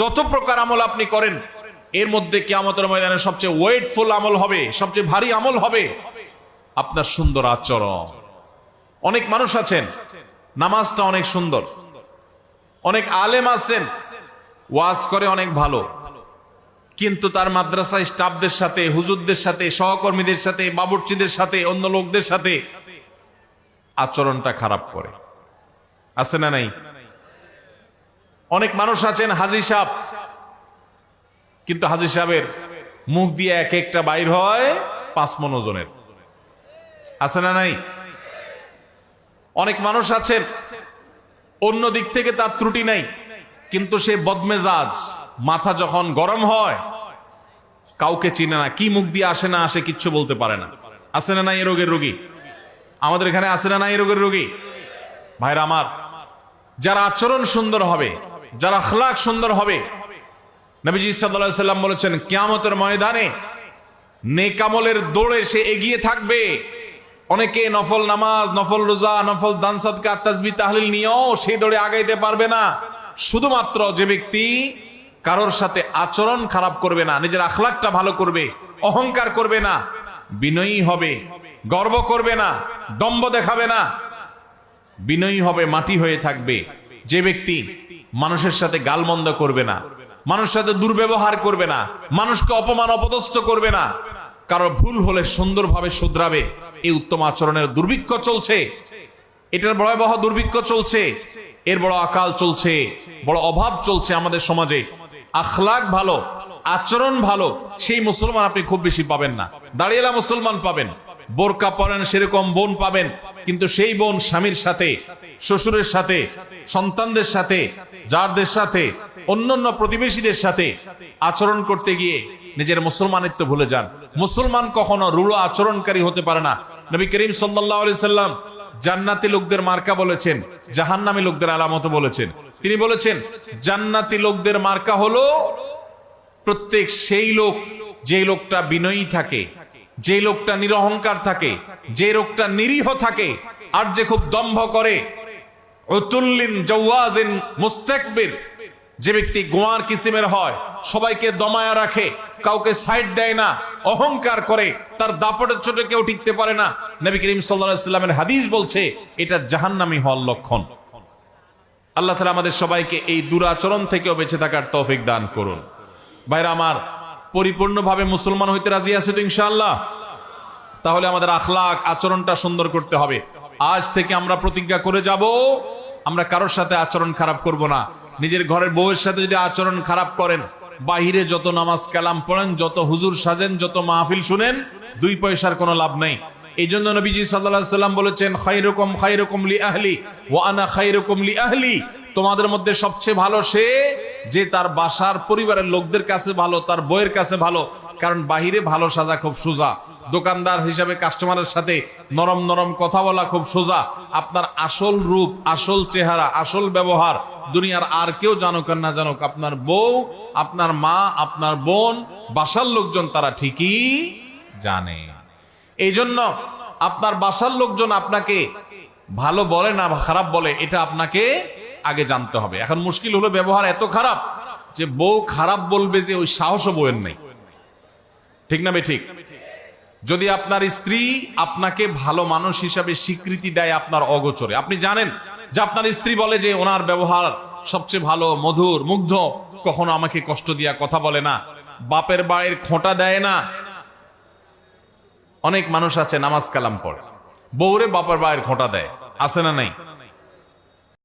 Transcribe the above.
যত প্রকার আমল আপনি করেন, এর মধ্যে কিয়ামতের ময়দানে সবচেয়ে ওয়েটফুল আমল হবে, সবচেয়ে ভারী আমল হবে আপনার সুন্দর আচরণ। অনেক মানুষ আছেন, নামাজটা অনেক সুন্দর। অনেক আলেম আছেন, ওয়াজ করে অনেক ভালো। কিন্তু তার মাদ্রাসায় স্টাফদের সাথে, হুজুরদের সাথে, সহকর্মীদের সাথে, বাবুর্চিদের সাথে, অন্য লোকদের সাথে আচরণটা খারাপ করে। আছে না নাই? অনেক মানুষ আছেন হাজি সাহেব। কিন্তু হাজি সাহেবের মুখ দিয়ে এক একটা বাইর হয় পাঁচ মন ওজনের। আছে না নাই? অনেক মানুষ আছেন, অন্য দিক থেকে তার ত্রুটি নাই, কিন্তু সে বদমেজাজ, মাথা যখন গরম হয়, কাউকে চিনে না, কি মুখ দিয়ে আসে না আসে কিচ্ছু বলতে পারে না। আসে না নাই এ রোগের রোগী? আমাদের এখানে আসে না নাই এ রোগের রোগী? ভাইরা আমার, যারা আচরণ সুন্দর হবে যারা আখলাক সুন্দর হবে। নবীজি সাল্লাল্লাহু সাল্লাম বলেছেন, কিয়ামতের ময়দানে নেকামলের দৌড়ে সে এগিয়ে থাকবে। অনেকে নফল নামাজ, নফল রোজা, নফল দান সদকা তাসবি তাহলিল নিয়েও সেই দৌড়ে আগাইতে পারবে না। শুধুমাত্র যে ব্যক্তি কারোর সাথে আচরণ খারাপ করবে না, নিজের আখলাকটা ভালো করবে, অহংকার করবে না, বিনয়ী হবে, গর্ব করবে না দম্ব দেখাবে না, বিনয়ী হবে, মাটি হয়ে থাকবে। যে ব্যক্তি মানুষের সাথে গালমন্দ করবে না। মানুষের সাথে দুর্ব্যবহার করবে না। মানুষকে অপমান, অপদস্থ করবে না। কারও ভুল হলে সুন্দরভাবে শুধরাবে। এই উত্তম আচরণের দুর্ভিক্ষ চলছে। এটার ভয়াবহ দুর্ভিক্ষ চলছে। এর বড় আকাল চলছে। বড় অভাব চলছে আমাদের সমাজে। আখলাক ভালো, আচরণ ভালো। সেই মুসলমান আপনি খুব বেশি পাবেন না। দাঁড়িয়েলা মুসলমান পাবেন। বোরকা পরেন, সেরকম বোন পাবেন। কিন্তু সেই বোন স্বামীর সাথে, শ্বশুরের সাথে, সন্তানদের সাথে যারদের সাথে, অন্যান্য প্রতিবেশীদের সাথে আচরণ করতে গিয়ে নিজের মুসলমানিত্ব ভুলে যান। মুসলমান কখনো রুড়ো আচরণকারী হতে পারে না। নবী করিম সাল্লাহ সাল্লাম জান্নাতি লোকদের মার্কা বলেছেন, জাহান্নামী লোকদের আলামত বলেছেন। তিনি বলেছেন, জান্নাতি লোকদের মার্কা হলো প্রত্যেক সেই লোক যে লোকটা বিনয়ী থাকে যে লোকটা নিরহংকার থাকে যে লোকটা নিরীহ থাকে, আর যে খুব দম্ভ করে যে ব্যক্তি গোয়ার কিসিমের হয়, সবাইকে দমায়া রাখে, কাউকে সাইড দেয় না, অহংকার করে, তার দাপটের চোটে কেউ টিকতে পারে না। নবী করিম সাল্লামের হাদিস বলছে, এটা জাহান্নামী হওয়ার লক্ষণ। আল্লাহ তালা আমাদের সবাইকে এই দুরাচরণ থেকেও বেঁচে থাকার তৌফিক দান করুন। ভাইরা আমার, পরিপূর্ণভাবে মুসলমান হইতে রাজি আছে তো ইনশাআল্লাহ? তাহলে আমাদের আখলাক আচরণটা সুন্দর করতে হবে। আজ থেকে আমরা প্রতিজ্ঞা করে যাব, আমরা কারোর সাথে আচরণ খারাপ করব না। নিজের ঘরের বউয়ের সাথে যদি আচরণ খারাপ করেন, বাহিরে যত নামাজ কালাম পড়েন, যত হুজুর সাজেন, যত মাহফিল শুনেন, দুই পয়সার কোনো লাভ নেই। এই জন্য নবীজি সাল্লাম বলেছেন খাইরকম খাইরকম লি আহলি ও আনা খাইরকম লি আহলি। তোমাদের মধ্যে সবচেয়ে ভালো সে, যে তার বাসার পরিবারের লোকদের কাছে ভালো, তার বইয়ের কাছে ভালো। কারণ বাহিরে ভালো সাজা খুব সোজা। দোকানদার হিসাবে কাস্টমারের সাথে নরম নরম কথা বলা খুব সোজা। আপনার আসল রূপ, আসল চেহারা, আসল ব্যবহার দুনিয়ার আর কেউ জানুক না জানুক, আপনার বউ, আপনার মা, আপনার বোন, বাসার লোকজন তারা ঠিকই জানে। এই জন্য আপনার বাসার লোকজন আপনাকে ভালো বলে না খারাপ বলে, এটা আপনাকে আগে জানতে হবে। এখন মুশকিল হলো ব্যবহার এত খারাপ যে বউ খারাপ বলবে যে ওই সাহসও বউয়ের নেই। ঠিক না বে ঠিক? যদি আপনার স্ত্রী আপনাকে ভালো মানুষ হিসাবে স্বীকৃতি দেয় আপনার অগোচরে, আপনি জানেন যে আপনার স্ত্রী বলে যে ওনার ব্যবহার সবচেয়ে ভালো, মধুর, মুগ্ধ, কখনো আমাকে কষ্ট দিয়া কথা বলে না, বাপের বাড়ির খোঁটা দেয় না। অনেক মানুষ আছে, নামাজ কালাম পড়ে, বউরে বাপের বাড়ির খোঁটা দেয়, আছে না নাই?